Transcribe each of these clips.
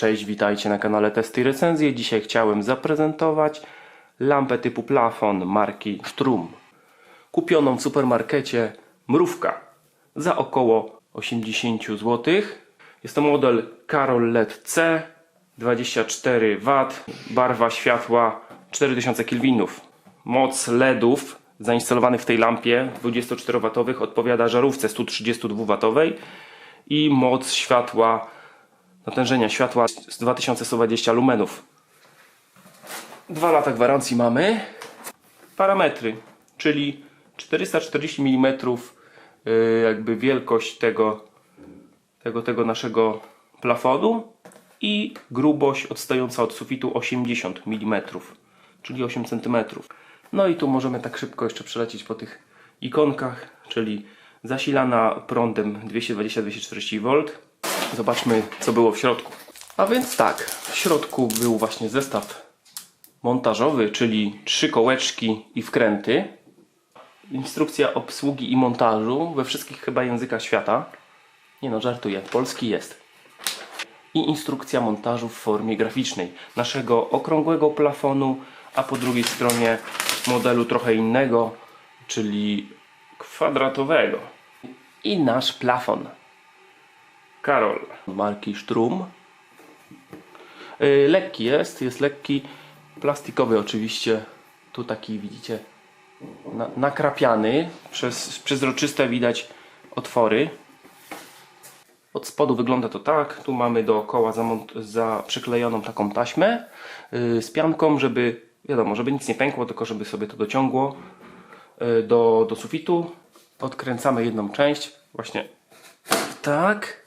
Cześć, witajcie na kanale Testy i Recenzje. Dzisiaj chciałem zaprezentować lampę typu plafon marki Strum. Kupioną w supermarkecie Mrówka za około 80 zł. Jest to model Carol LED C, 24 W, barwa światła 4000 kelwinów. Moc LEDów zainstalowanych w tej lampie 24W odpowiada żarówce 132W i moc światła natężenia światła z 2120 lumenów. Dwa lata gwarancji mamy. Parametry, czyli 440 mm y, jakby wielkość tego, tego, tego naszego plafonu i grubość odstająca od sufitu 80 mm, czyli 8 cm. No i tu możemy tak szybko jeszcze przelecieć po tych ikonkach, czyli zasilana prądem 220-240 V. Zobaczmy, co było w środku. A więc tak, w środku był właśnie zestaw montażowy, czyli trzy kołeczki i wkręty. Instrukcja obsługi i montażu we wszystkich chyba językach świata. Nie no, żartuję, polski jest. I instrukcja montażu w formie graficznej naszego okrągłego plafonu, a po drugiej stronie modelu trochę innego, czyli kwadratowego. I nasz plafon. Karol marki Strum. Yy, Lekki jest, jest lekki, plastikowy oczywiście. Tu taki widzicie na, nakrapiany, przez przezroczyste widać otwory. Od spodu wygląda to tak. Tu mamy dookoła za przyklejoną taką taśmę yy, z pianką, żeby wiadomo, żeby nic nie pękło, tylko żeby sobie to dociągło yy, do, do sufitu. Odkręcamy jedną część, właśnie tak.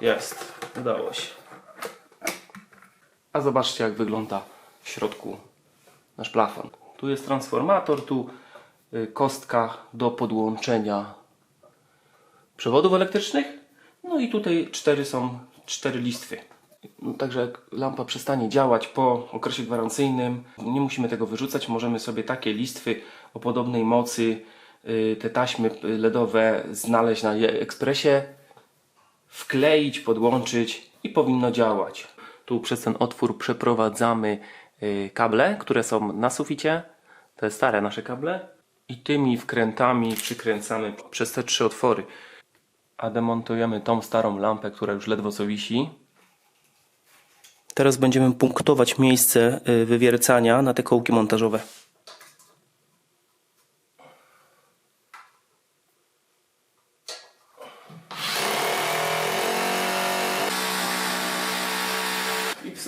Jest, udało się. A zobaczcie jak wygląda w środku nasz plafon. Tu jest transformator, tu y, kostka do podłączenia przewodów elektrycznych. No i tutaj cztery są cztery listwy. No, Także jak lampa przestanie działać po okresie gwarancyjnym, nie musimy tego wyrzucać. Możemy sobie takie listwy o podobnej mocy, y, te taśmy LEDowe znaleźć na ekspresie, wkleić, podłączyć i powinno działać. Tu przez ten otwór przeprowadzamy y, kable, które są na suficie. Te stare nasze kable. I tymi wkrętami przykręcamy przez te trzy otwory. A demontujemy tą starą lampę, która już ledwo co wisi. Teraz będziemy punktować miejsce y, wywiercania na te kołki montażowe.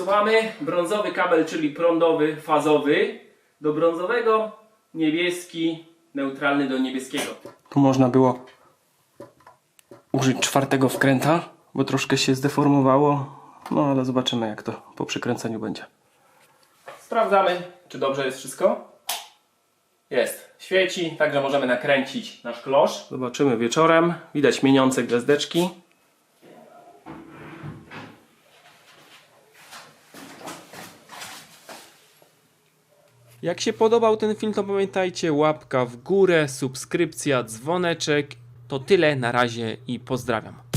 I wsuwamy brązowy kabel, czyli prądowy, fazowy do brązowego, niebieski, neutralny do niebieskiego. Tu można było użyć czwartego wkręta, bo troszkę się zdeformowało. No ale zobaczymy jak to po przykręceniu będzie. Sprawdzamy, czy dobrze jest wszystko. Jest. Świeci, także możemy nakręcić nasz klosz. Zobaczymy wieczorem. Widać mieniące gwiazdeczki. Jak się podobał ten film, to pamiętajcie łapka w górę, subskrypcja, dzwoneczek. To tyle na razie i pozdrawiam.